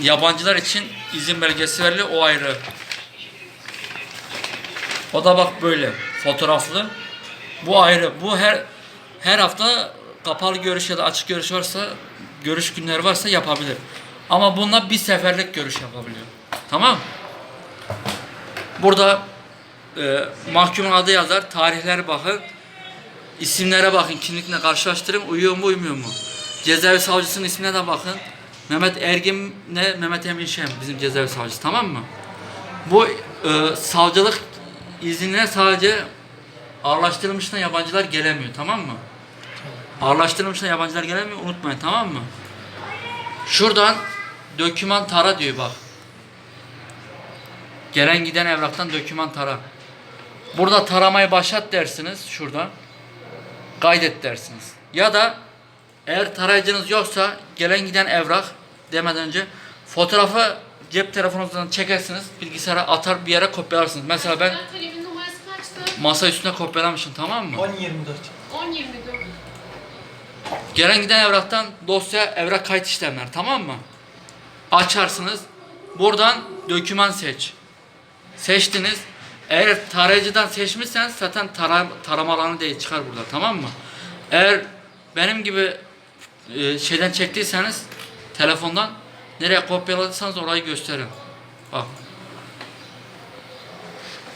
yabancılar için izin belgesi veriliyor o ayrı. O da bak böyle fotoğraflı. Bu ayrı. Bu her her hafta kapalı görüş ya da açık görüş varsa görüş günleri varsa yapabilir. Ama bununla bir seferlik görüş yapabiliyor. Tamam? Burada e, mahkumun adı yazar, tarihler bakın, isimlere bakın, kimlikle karşılaştırın, uyuyor mu uymuyor mu? Cezaevi savcısının ismine de bakın. Mehmet Ergin ne Mehmet Emin Şen bizim cezaevi savcısı tamam mı? Bu e, savcılık izinine sadece ağırlaştırılmıştan yabancılar gelemiyor tamam mı? Ağırlaştırılmıştan yabancılar gelemiyor unutmayın tamam mı? Şuradan döküman tara diyor bak. Gelen giden evraktan döküman tara. Burada taramayı başlat dersiniz şuradan. Kaydet dersiniz. Ya da eğer tarayıcınız yoksa gelen giden evrak demeden önce fotoğrafı cep telefonunuzdan çekersiniz. Bilgisayara atar bir yere kopyalarsınız. Mesela ben numarası kaçtı? masa üstüne kopyalamışım tamam mı? 10-24. 10.24. Gelen giden evraktan dosya evrak kayıt işlemler tamam mı? Açarsınız. Buradan döküman seç. Seçtiniz. Eğer tarayıcıdan seçmişseniz zaten tara, tarama alanı değil çıkar burada tamam mı? Eğer benim gibi e, şeyden çektiyseniz telefondan nereye kopyaladıysanız orayı gösterin. Bak.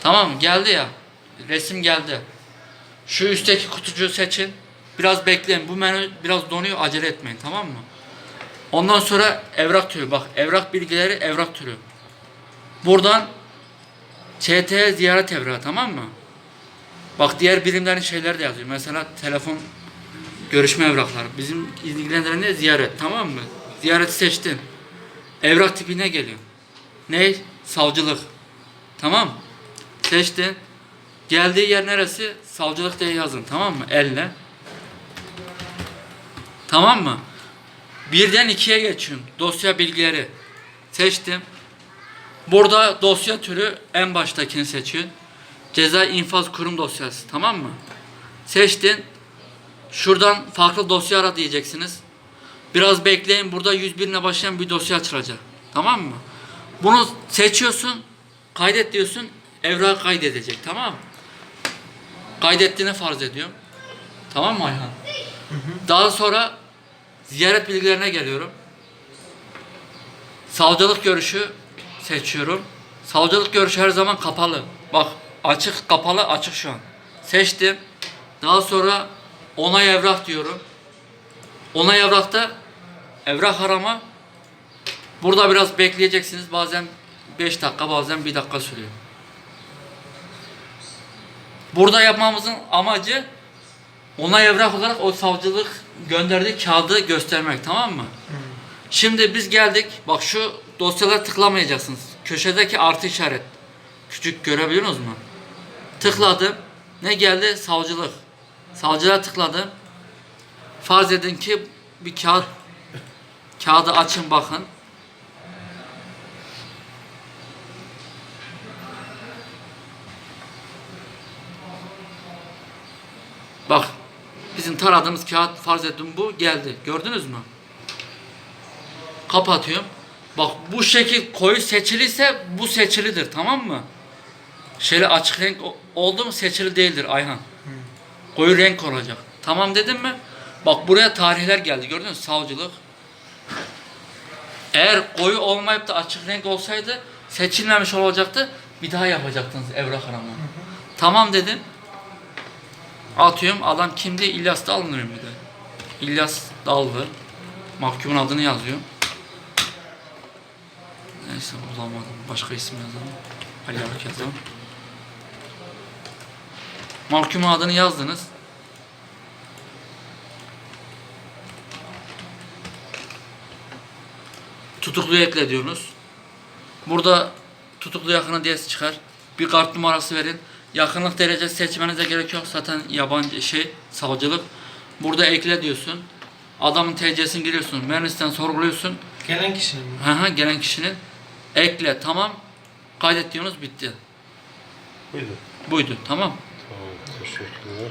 Tamam? Geldi ya. Resim geldi. Şu üstteki kutucuğu seçin. Biraz bekleyin. Bu menü biraz donuyor. Acele etmeyin. Tamam mı? Ondan sonra evrak türü. Bak evrak bilgileri evrak türü. Buradan ÇT ziyaret evrağı. Tamam mı? Bak diğer birimlerin şeyleri de yazıyor. Mesela telefon görüşme evrakları. Bizim ilgilendiren ne? Ziyaret. Tamam mı? Ziyareti seçtin. Evrak tipi ne geliyor? Ne? Savcılık. Tamam. Seçtin. Geldiği yer neresi? Savcılık diye yazın tamam mı? Elle. Tamam mı? Birden ikiye geçiyorum. Dosya bilgileri. Seçtim. Burada dosya türü en baştakini seçiyorsun. Ceza infaz kurum dosyası. Tamam mı? Seçtin. Şuradan farklı dosya ara diyeceksiniz. Biraz bekleyin. Burada 101 ile başlayan bir dosya açılacak. Tamam mı? Bunu seçiyorsun. Kaydet diyorsun. Evrak kaydedecek. Tamam mı? kaydettiğini farz ediyorum. Tamam mı Ayhan? Daha sonra ziyaret bilgilerine geliyorum. Savcılık görüşü seçiyorum. Savcılık görüşü her zaman kapalı. Bak açık kapalı açık şu an. Seçtim. Daha sonra onay evrak diyorum. Onay evrakta evrak arama. Burada biraz bekleyeceksiniz. Bazen 5 dakika bazen 1 dakika sürüyor. Burada yapmamızın amacı onay evrak olarak o savcılık gönderdiği kağıdı göstermek tamam mı? Şimdi biz geldik. Bak şu dosyalara tıklamayacaksınız. Köşedeki artı işaret. Küçük görebiliyor musunuz mu? Tıkladım. Ne geldi? Savcılık. Savcılığa tıkladım. Farz edin ki bir kağıt kağıdı açın bakın. Bak bizim taradığımız kağıt farz ettim bu geldi. Gördünüz mü? Kapatıyorum. Bak bu şekil koyu seçiliyse bu seçilidir tamam mı? Şöyle açık renk oldu mu seçili değildir Ayhan. Koyu renk olacak. Tamam dedim mi? Bak buraya tarihler geldi gördünüz mü? Savcılık. Eğer koyu olmayıp da açık renk olsaydı seçilmemiş olacaktı. Bir daha yapacaktınız evrak arama. Tamam dedim. Atıyorum adam kimdi? İlyas bir de. İlyas Dallı. Mahkumun adını yazıyor. Neyse bulamadım. Başka isim yazalım. Ali Arak yazalım. Mahkumun adını yazdınız. Tutukluyu ekle diyorsunuz. Burada tutuklu yakını diye çıkar. Bir kart numarası verin. Yakınlık derecesi seçmenize gerek yok. Zaten yabancı şey savcılık. Burada ekle diyorsun. Adamın TC'sini giriyorsun. Mühendisten sorguluyorsun. Gelen kişinin mi? Hı hı gelen kişinin ekle tamam. Kaydet diyorsunuz bitti. Buydu. Buydu tamam. Tamam, teşekkürler.